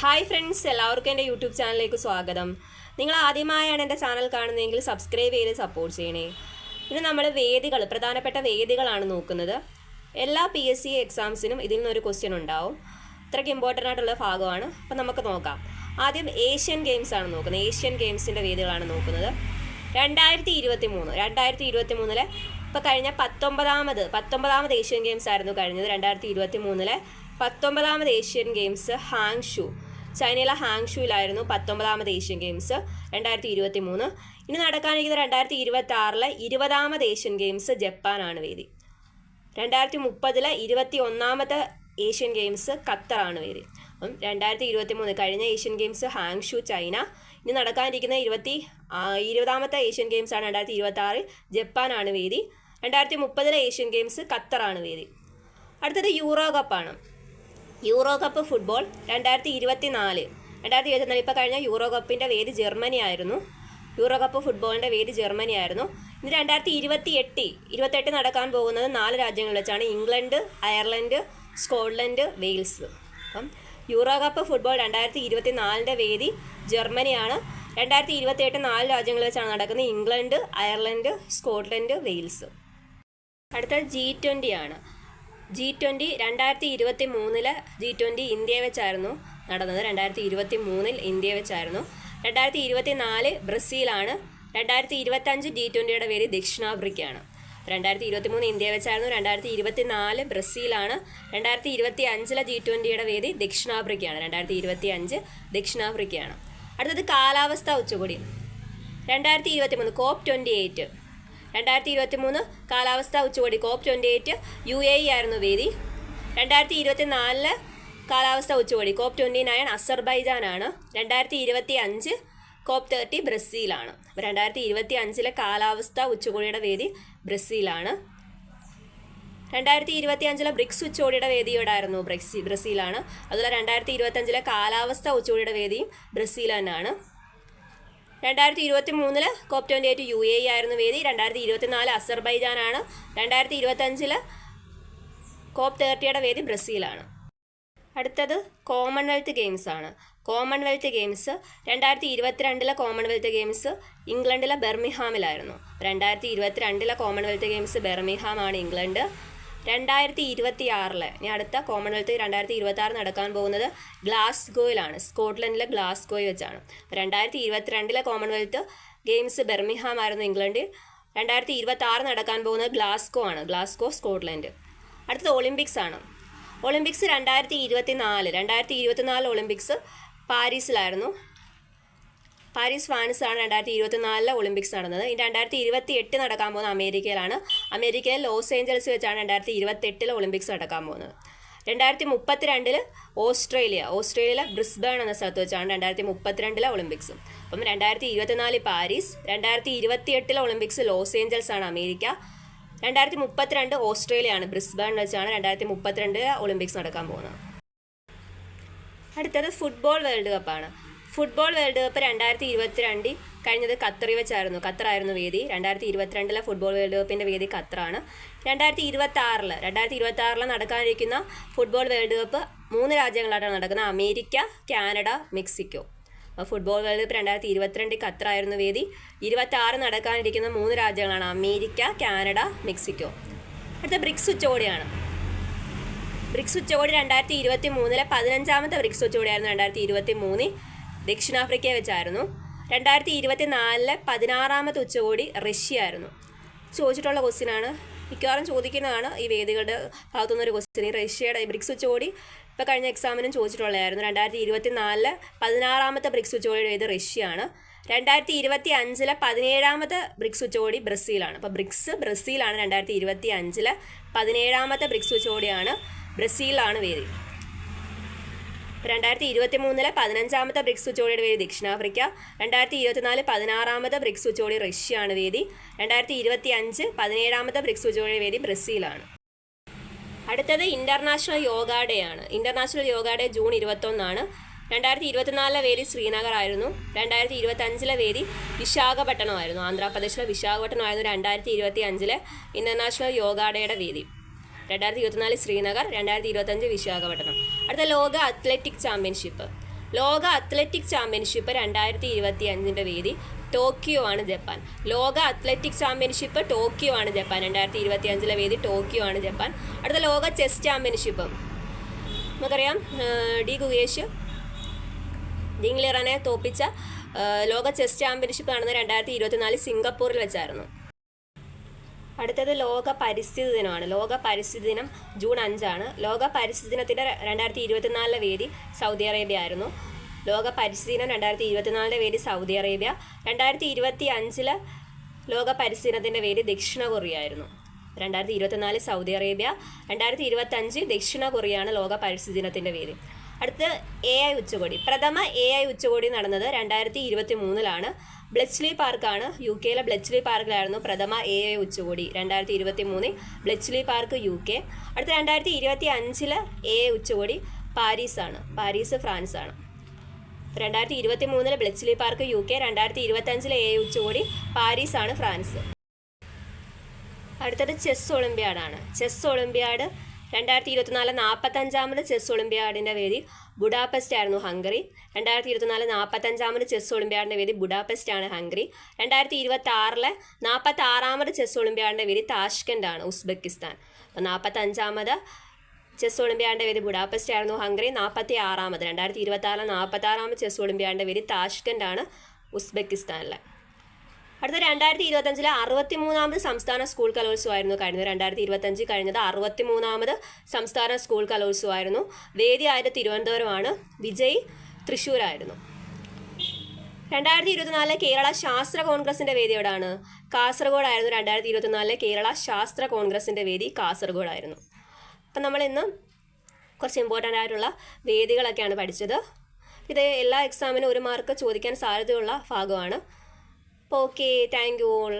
Hi friends എല്ലാവർക്കും എന്റെ YouTube ചാനലിലേക്ക് സ്വാഗതം. നിങ്ങൾ ആദ്യമായാണ് എന്റെ ചാനൽ കാണുന്നതെങ്കിൽ സബ്സ്ക്രൈബ് ചെയ്ത് സപ്പോർട്ട് ചെയ്യണേ. ഇന്ന് നമ്മൾ വേദികൾ പ്രധാനപ്പെട്ട വേദികളാണ് നോക്കുന്നത്. എല്ലാ പി എസ് സി എക്സാംസിനും ഇതിൽ നിന്നൊരു ക്വസ്റ്റ്യൻ ഉണ്ടാവും. ഇത്രയ്ക്ക് ഇമ്പോർട്ടന്റ് ആയിട്ടുള്ള ഭാഗമാണ്. അപ്പം നമുക്ക് നോക്കാം. ആദ്യം ഏഷ്യൻ ഗെയിംസ് ആണ് നോക്കുന്നത്. ഏഷ്യൻ ഗെയിംസിന്റെ വേദികളാണ് നോക്കുന്നത്. രണ്ടായിരത്തി ഇരുപത്തി മൂന്ന് രണ്ടായിരത്തി ഇരുപത്തി മൂന്നിലെ ഇപ്പോൾ കഴിഞ്ഞ പത്തൊമ്പതാമത് പത്തൊമ്പതാമത് ഏഷ്യൻ ഗെയിംസ് ആയിരുന്നു കഴിഞ്ഞത്. രണ്ടായിരത്തി ഇരുപത്തി മൂന്നിലെ പത്തൊമ്പതാമത് ഏഷ്യൻ ഗെയിംസ് ഹാങ്ഷു. ചൈനയിലെ ഹാങ്ഷുവിലായിരുന്നു പത്തൊമ്പതാമത് ഏഷ്യൻ ഗെയിംസ് രണ്ടായിരത്തി ഇരുപത്തി മൂന്ന് ഇനി നടക്കാനിരിക്കുന്ന രണ്ടായിരത്തി ഇരുപത്തി ആറിലെ ഇരുപതാമത് ഏഷ്യൻ ഗെയിംസ് ജപ്പാനാണ് വേദി. രണ്ടായിരത്തി മുപ്പതിലെ ഇരുപത്തി ഒന്നാമത്തെ ഏഷ്യൻ ഗെയിംസ് ഖത്തറാണ് വേദി. അപ്പം രണ്ടായിരത്തി ഇരുപത്തി മൂന്ന് കഴിഞ്ഞ ഏഷ്യൻ ഗെയിംസ് ഹാങ്ഷു ചൈന. ഇനി നടക്കാനിരിക്കുന്ന ഇരുപത്തി ഇരുപതാമത്തെ ഏഷ്യൻ ഗെയിംസ് ആണ് രണ്ടായിരത്തി ഇരുപത്തി ആറിൽ ജപ്പാനാണ് വേദി. രണ്ടായിരത്തി മുപ്പതിലെ ഏഷ്യൻ ഗെയിംസ് ഖത്തറാണ് വേദി. അടുത്തത് യൂറോ കപ്പാണ്. യൂറോ കപ്പ് ഫുട്ബോൾ രണ്ടായിരത്തി ഇരുപത്തി നാല് രണ്ടായിരത്തി ഇരുപത്തി നാല് ഇപ്പോൾ കഴിഞ്ഞ യൂറോ കപ്പിന്റെ വേദി ജർമ്മനി ആയിരുന്നു. യൂറോ കപ്പ് ഫുട്ബോളിന്റെ വേദി ജർമ്മനി ആയിരുന്നു. ഇനി രണ്ടായിരത്തി ഇരുപത്തി എട്ട് ഇരുപത്തെട്ട് നടക്കാൻ പോകുന്നത് നാല് രാജ്യങ്ങളിൽ വെച്ചാണ്. England Ireland Scotland Wales. അപ്പം യൂറോ കപ്പ് ഫുട്ബോൾ രണ്ടായിരത്തി ഇരുപത്തി നാലിന്റെ വേദി ജർമ്മനിയാണ്. രണ്ടായിരത്തി ഇരുപത്തി എട്ട് നാല് രാജ്യങ്ങളിൽ വെച്ചാണ് നടക്കുന്നത്. England Ireland Scotland Wales. അടുത്തത് ജി ട്വന്റി ആണ്. ജി ട്വന്റി രണ്ടായിരത്തി ഇരുപത്തി മൂന്നിൽ ജി ട്വന്റി ഇന്ത്യയെ വെച്ചായിരുന്നു നടന്നത്. രണ്ടായിരത്തി ഇരുപത്തി മൂന്നിൽ ഇന്ത്യയെ വെച്ചായിരുന്നു. രണ്ടായിരത്തി ഇരുപത്തി നാല് ബ്രസീലാണ്. രണ്ടായിരത്തി ഇരുപത്തഞ്ച് ജി ട്വന്റിയുടെ പേര് ദക്ഷിണാഫ്രിക്കയാണ്. രണ്ടായിരത്തി ഇരുപത്തി മൂന്ന് ഇന്ത്യയെ വെച്ചായിരുന്നു. രണ്ടായിരത്തി ഇരുപത്തി നാല് ബ്രസീലാണ്. രണ്ടായിരത്തി ഇരുപത്തി അഞ്ചിലെ ജി ട്വന്റിയുടെ വേദി ദക്ഷിണാഫ്രിക്കയാണ്. രണ്ടായിരത്തി ഇരുപത്തി അഞ്ച് ദക്ഷിണാഫ്രിക്കയാണ്. അടുത്തത് കാലാവസ്ഥ ഉച്ചകോടി. രണ്ടായിരത്തി ഇരുപത്തി മൂന്ന് കോപ്പ് ട്വന്റി എയ്റ്റ് രണ്ടായിരത്തി ഇരുപത്തി മൂന്ന് കാലാവസ്ഥാ ഉച്ചകോടി COP twenty eight U A E ആയിരുന്നു വേദി. രണ്ടായിരത്തി ഇരുപത്തി നാലിൽ കാലാവസ്ഥാ ഉച്ചകോടി കോപ്പ് ട്വന്റി നയൻ അസർബൈജാനാണ്. രണ്ടായിരത്തി ഇരുപത്തി അഞ്ച് കോപ്പ് തേർട്ടി ബ്രസീലാണ്. അപ്പോൾ രണ്ടായിരത്തി ഇരുപത്തി അഞ്ചിലെ കാലാവസ്ഥ ഉച്ചകോടിയുടെ വേദി ബ്രസീലാണ്. രണ്ടായിരത്തി ഇരുപത്തി അഞ്ചിലെ ബ്രിക്സ് ഉച്ചകോടിയുടെ വേദി ഇവിടായിരുന്നു ബ്രസീ ബ്രസീലാണ്. അതുപോലെ രണ്ടായിരത്തി ഇരുപത്തഞ്ചിലെ കാലാവസ്ഥ ഉച്ചകോടിയുടെ വേദിയും ബ്രസീൽ തന്നെയാണ്. രണ്ടായിരത്തി ഇരുപത്തി മൂന്നിൽ COP twenty eight U A ആയിരുന്നു വേദി. രണ്ടായിരത്തി ഇരുപത്തി നാല് അസർബൈജാനാണ്. രണ്ടായിരത്തി ഇരുപത്തഞ്ചിൽ കോപ്പ് തേർട്ടിയുടെ വേദി ബ്രസീലാണ്. അടുത്തത് കോമൺവെൽത്ത് ഗെയിംസ് ആണ് കോമൺവെൽത്ത് ഗെയിംസ് രണ്ടായിരത്തി ഇരുപത്തിരണ്ടിലെ കോമൺവെൽത്ത് ഗെയിംസ് ഇംഗ്ലണ്ടിലെ ബെർമിഹാമിലായിരുന്നു. രണ്ടായിരത്തി ഇരുപത്തിരണ്ടിലെ കോമൺവെൽത്ത് ഗെയിംസ് ബെർമിഹാമാണ് ഇംഗ്ലണ്ട്. രണ്ടായിരത്തി ഇരുപത്തി ആറിൽ ഇനി അടുത്ത കോമൺവെൽത്ത് രണ്ടായിരത്തി ഇരുപത്തി ആറ് നടക്കാൻ പോകുന്നത് ഗ്ലാസ്ഗോയിലാണ്. സ്കോട്ട്ലൻഡിലെ ഗ്ലാസ്ഗോയിൽ വെച്ചാണ്. രണ്ടായിരത്തി ഇരുപത്തിരണ്ടിലെ കോമൺവെൽത്ത് ഗെയിംസ് ബെർമിഹാം ആയിരുന്നു ഇംഗ്ലണ്ടിൽ. രണ്ടായിരത്തി ഇരുപത്തി ആറ് നടക്കാൻ പോകുന്നത് ഗ്ലാസ്കോ ആണ്. Glasgow Scotland. അടുത്തത് ഒളിമ്പിക്സ് ആണ്. ഒളിമ്പിക്സ് രണ്ടായിരത്തി ഇരുപത്തി നാല് രണ്ടായിരത്തി ഇരുപത്തി നാല് ഒളിമ്പിക്സ് പാരീസിലായിരുന്നു. പാരീസ് ഫ്രാൻസ് ആണ് രണ്ടായിരത്തി ഇരുപത്തി നാലിലെ ഒളിമ്പിക്സ് നടന്നത്. ഇനി രണ്ടായിരത്തി ഇരുപത്തി എട്ട് നടക്കാൻ പോകുന്ന അമേരിക്കയിലാണ്. അമേരിക്കയിൽ ലോസ് ഏഞ്ചൽസ് വെച്ചാണ് രണ്ടായിരത്തി ഇരുപത്തി എട്ടിലെ ഒളിമ്പിക്സ് നടക്കാൻ പോകുന്നത്. രണ്ടായിരത്തി മുപ്പത്തിരണ്ടിൽ ഓസ്ട്രേലിയ ഓസ്ട്രേലിയയിലെ ബ്രിസ്ബേൺ എന്ന സ്ഥലത്ത് വെച്ചാണ് രണ്ടായിരത്തി മുപ്പത്തിരണ്ടിലെ ഒളിമ്പിക്സ്. അപ്പം രണ്ടായിരത്തി ഇരുപത്തിനാല് പാരീസ് രണ്ടായിരത്തി ഇരുപത്തി എട്ടിലെ ഒളിമ്പിക്സ് ലോസ് ഏഞ്ചൽസ് ആണ് അമേരിക്ക. രണ്ടായിരത്തി മുപ്പത്തിരണ്ട് ഓസ്ട്രേലിയയാണ് ബ്രിസ്ബേൺ വെച്ചാണ് രണ്ടായിരത്തി മുപ്പത്തിരണ്ടിലെ ഒളിമ്പിക്സ് നടക്കാൻ പോകുന്നത്. അടുത്തത് ഫുട്ബോൾ വേൾഡ് കപ്പാണ്. ഫുട്ബോൾ വേൾഡ് കപ്പ് രണ്ടായിരത്തി ഇരുപത്തിരണ്ടിൽ കഴിഞ്ഞത് ഖത്തറിൽ വെച്ചായിരുന്നു. ഖത്തറായിരുന്നു വേദി. രണ്ടായിരത്തി ഇരുപത്തിരണ്ടിലെ ഫുട്ബോൾ വേൾഡ് കപ്പിന്റെ വേദി ഖത്തറാണ്. രണ്ടായിരത്തി ഇരുപത്തി ആറിൽ രണ്ടായിരത്തി ഇരുപത്തി ആറിൽ നടക്കാനിരിക്കുന്ന ഫുട്ബോൾ വേൾഡ് കപ്പ് മൂന്ന് രാജ്യങ്ങളായിട്ടാണ് നടക്കുന്നത്. America Canada Mexico. Football world cup രണ്ടായിരത്തി ഇരുപത്തിരണ്ടിൽ ഖത്തറായിരുന്നു വേദി. ഇരുപത്തി ആറ് നടക്കാനിരിക്കുന്ന മൂന്ന് രാജ്യങ്ങളാണ് അമേരിക്ക കാനഡ മെക്സിക്കോ. അടുത്ത ബ്രിക്സ് ഉച്ചകോടിയാണ്. ബ്രിക്സ് ഉച്ചകോടി രണ്ടായിരത്തി ഇരുപത്തി മൂന്നിലെ പതിനഞ്ചാമത്തെ ബ്രിക്സ് ഉച്ചകോടിയായിരുന്നു രണ്ടായിരത്തി ഇരുപത്തി മൂന്നിൽ ദക്ഷിണാഫ്രിക്കയെ വെച്ചായിരുന്നു. രണ്ടായിരത്തി ഇരുപത്തി നാലിലെ പതിനാറാമത്തെ ഉച്ചകോടി റഷ്യ ആയിരുന്നു ചോദിച്ചിട്ടുള്ള ക്വസ്റ്റ്യനാണ് മിക്കവാറും ചോദിക്കുന്നതാണ് ഈ വേദികളുടെ ഭാഗത്തുനിന്ന് ഒരു ക്വസ്റ്റ്യൻ റഷ്യയുടെ ബ്രിക്സ് ഉച്ചകോടി ഇപ്പോൾ കഴിഞ്ഞ എക്സാമിനും ചോദിച്ചിട്ടുള്ളതായിരുന്നു. രണ്ടായിരത്തി ഇരുപത്തി നാലിലെ പതിനാറാമത്തെ ബ്രിക്സ് ഉച്ചകോടിയുടെ റഷ്യ റഷ്യയാണ്. രണ്ടായിരത്തി ഇരുപത്തി അഞ്ചിലെ പതിനേഴാമത്തെ ബ്രിക്സ് ഉച്ചകോടി ബ്രസീലാണ്. അപ്പോൾ ബ്രിക്സ് ബ്രസീലാണ് രണ്ടായിരത്തി ഇരുപത്തി അഞ്ചിലെ പതിനേഴാമത്തെ ബ്രിക്സ് ഉച്ചകോടിയാണ് ബ്രസീലാണ് വേദി. രണ്ടായിരത്തി ഇരുപത്തി മൂന്നിലെ പതിനഞ്ചാമത്തെ ബ്രിക്സ് ഉച്ചകോടിയുടെ വേദി ദക്ഷിണാഫ്രിക്ക രണ്ടായിരത്തി ഇരുപത്തിനാല് പതിനാറാമത്തെ ബ്രിക്സ് ഉച്ചകോടി റഷ്യയാണ് വേദി രണ്ടായിരത്തി ഇരുപത്തി അഞ്ച് പതിനേഴാമത്തെ ബ്രിക്സ് ഉച്ചകോടിയുടെ വേദി ബ്രസീലാണ്. അടുത്തത് ഇന്റർനാഷണൽ യോഗ ഡേ ആണ്. ഇന്റർനാഷണൽ യോഗ ഡേ ജൂൺ ഇരുപത്തൊന്നാണ്. രണ്ടായിരത്തി ഇരുപത്തിനാലിലെ വേദി ശ്രീനഗർ ആയിരുന്നു. രണ്ടായിരത്തി ഇരുപത്തഞ്ചിലെ വേദി വിശാഖപട്ടണമായിരുന്നു ആന്ധ്രാപ്രദേശിലെ വിശാഖപട്ടണമായിരുന്നു രണ്ടായിരത്തി ഇരുപത്തി അഞ്ചിലെ ഇന്റർനാഷണൽ യോഗ ഡേയുടെ വേദി. രണ്ടായിരത്തി ഇരുപത്തിനാല് ശ്രീനഗർ രണ്ടായിരത്തി ഇരുപത്തഞ്ച് വിശാഖപട്ടണം. അടുത്ത ലോക അത്ലറ്റിക് ചാമ്പ്യൻഷിപ്പ്. ലോക അത്ലറ്റിക് ചാമ്പ്യൻഷിപ്പ് രണ്ടായിരത്തി ഇരുപത്തി അഞ്ചിന്റെ വേദി ടോക്കിയോ ആണ് ജപ്പാൻ. ലോക അത്ലറ്റിക് ചാമ്പ്യൻഷിപ്പ് ടോക്കിയോ ആണ് ജപ്പാൻ. രണ്ടായിരത്തി ഇരുപത്തി അഞ്ചിലെ വേദി ടോക്കിയോ ആണ് ജപ്പാൻ. അടുത്ത ലോക ചെസ് ചാമ്പ്യൻഷിപ്പ്. നമുക്കറിയാം ഡി ഗുഗേഷ് ഡിംഗ്ലിറനെ തോപ്പിച്ച ലോക ചെസ് ചാമ്പ്യൻഷിപ്പ് നടന്നത് രണ്ടായിരത്തി ഇരുപത്തിനാല് സിംഗപ്പൂരിൽ വെച്ചായിരുന്നു. അടുത്തത് ലോക പരിസ്ഥിതി ദിനമാണ്. ലോക പരിസ്ഥിതി ദിനം ജൂൺ അഞ്ചാണ്. ലോക പരിസ്ഥിതി ദിനത്തിന്റെ രണ്ടായിരത്തി ഇരുപത്തിനാലിലെ വേദി സൗദി അറേബ്യ ആയിരുന്നു. ലോക പരിസ്ഥിതി ദിനം രണ്ടായിരത്തി ഇരുപത്തിനാലിന്റെ വേദി സൗദി അറേബ്യ. രണ്ടായിരത്തി ഇരുപത്തി അഞ്ചിൽ ലോക പരിസ്ഥിതി ദിനത്തിന്റെ വേദി ദക്ഷിണ കൊറിയ ആയിരുന്നു. രണ്ടായിരത്തി ഇരുപത്തിനാല് സൗദി അറേബ്യ. രണ്ടായിരത്തി ഇരുപത്തഞ്ച് ദക്ഷിണ കൊറിയയാണ് ലോക പരിസ്ഥിതി ദിനത്തിന്റെ വേദി. അടുത്ത് എ ഐ ഉച്ചകോടി. പ്രഥമ എ ഐ ഉച്ചകോടി നടന്നത് രണ്ടായിരത്തി ഇരുപത്തി മൂന്നിലാണ് ബ്ലച്ച്ലി പാർക്കാണ് യു കെയിലെ ബ്ലച്ച്ലി പാർക്കിലായിരുന്നു പ്രഥമ എ ഐ ഉച്ചകോടി. രണ്ടായിരത്തി ഇരുപത്തി മൂന്നിൽ ബ്ലച്ച്ലി പാർക്ക് യു കെ അടുത്ത രണ്ടായിരത്തി ഇരുപത്തി അഞ്ചിൽ എ ഐ ഉച്ചകോടി പാരീസാണ് പാരീസ് ഫ്രാൻസ് ആണ്. രണ്ടായിരത്തി ഇരുപത്തി മൂന്നിൽ ബ്ലച്ച്ലി പാർക്ക് യു കെ രണ്ടായിരത്തി ഇരുപത്തി അഞ്ചിലെ എ ഉച്ചകോടി പാരീസാണ് ഫ്രാൻസ് അടുത്തത് ചെസ് ഒളിമ്പ്യാഡാണ് ചെസ് ഒളിമ്പ്യാഡ് രണ്ടായിരത്തി ഇരുപത്തിനാല് നാൽപ്പത്തഞ്ചാമത് ചെസ് ഒളിമ്പ്യാഡിന്റെ വേദി ബുഡാപെസ്റ്റ് ആയിരുന്നു ഹംഗറി. രണ്ടായിരത്തി ഇരുപത്തിനാല് നാൽപ്പത്തഞ്ചാമത് ചെസ് ഒളിമ്പ്യാഡിന്റെ വേദി ബുഡാപെസ്റ്റ് ആണ് ഹംഗറി. രണ്ടായിരത്തി ഇരുപത്തി ആറിലെ നാൽപ്പത്തി ആറാമത് ചെസ് ഒളിമ്പ്യാഡിന്റെ വേദി താഷ്കന്റ് ആണ് ഉസ്ബെക്കിസ്ഥാൻ. അപ്പോൾ നാൽപ്പത്തഞ്ചാമത് ചെസ് ഒളിമ്പ്യാഡിന്റെ വേദി ബുഡാപെസ്റ്റ് ആയിരുന്നു ഹംഗറി. നാൽപ്പത്തി ആറാമത് രണ്ടായിരത്തി ഇരുപത്തി ആറിലെ നാൽപ്പത്തി ആറാമത് ചെസ് ഒളിമ്പ്യാഡിന്റെ വേദി താഷ്കന്റ് ആണ് ഉസ്ബെക്കിസ്ഥാനിലെ. അടുത്ത രണ്ടായിരത്തി ഇരുപത്തഞ്ചിലെ അറുപത്തി മൂന്നാമത് സംസ്ഥാന സ്കൂൾ കലോത്സവമായിരുന്നു കഴിഞ്ഞത്. രണ്ടായിരത്തി ഇരുപത്തഞ്ച് കഴിഞ്ഞത് അറുപത്തി മൂന്നാമത് സംസ്ഥാന സ്കൂൾ കലോത്സവമായിരുന്നു. വേദി ആയത് തിരുവനന്തപുരമാണ്. വിജയ് തൃശ്ശൂരായിരുന്നു രണ്ടായിരത്തി ഇരുപത്തിനാലിലെ കേരള ശാസ്ത്ര കോൺഗ്രസിന്റെ വേദി എവിടെയാണ് കാസർഗോഡായിരുന്നു. രണ്ടായിരത്തി ഇരുപത്തിനാലിലെ കേരള ശാസ്ത്ര കോൺഗ്രസിന്റെ വേദി കാസർഗോഡായിരുന്നു. അപ്പം നമ്മൾ ഇന്ന് കുറച്ച് ഇമ്പോർട്ടന്റ് ആയിട്ടുള്ള വേദികളൊക്കെയാണ് പഠിച്ചത്. ഇത് എല്ലാ എക്സാമിനും ഒരു മാർക്ക് ചോദിക്കാൻ സാധ്യതയുള്ള ഭാഗമാണ്. അപ്പോൾ ഓക്കെ താങ്ക് യു ഓൾ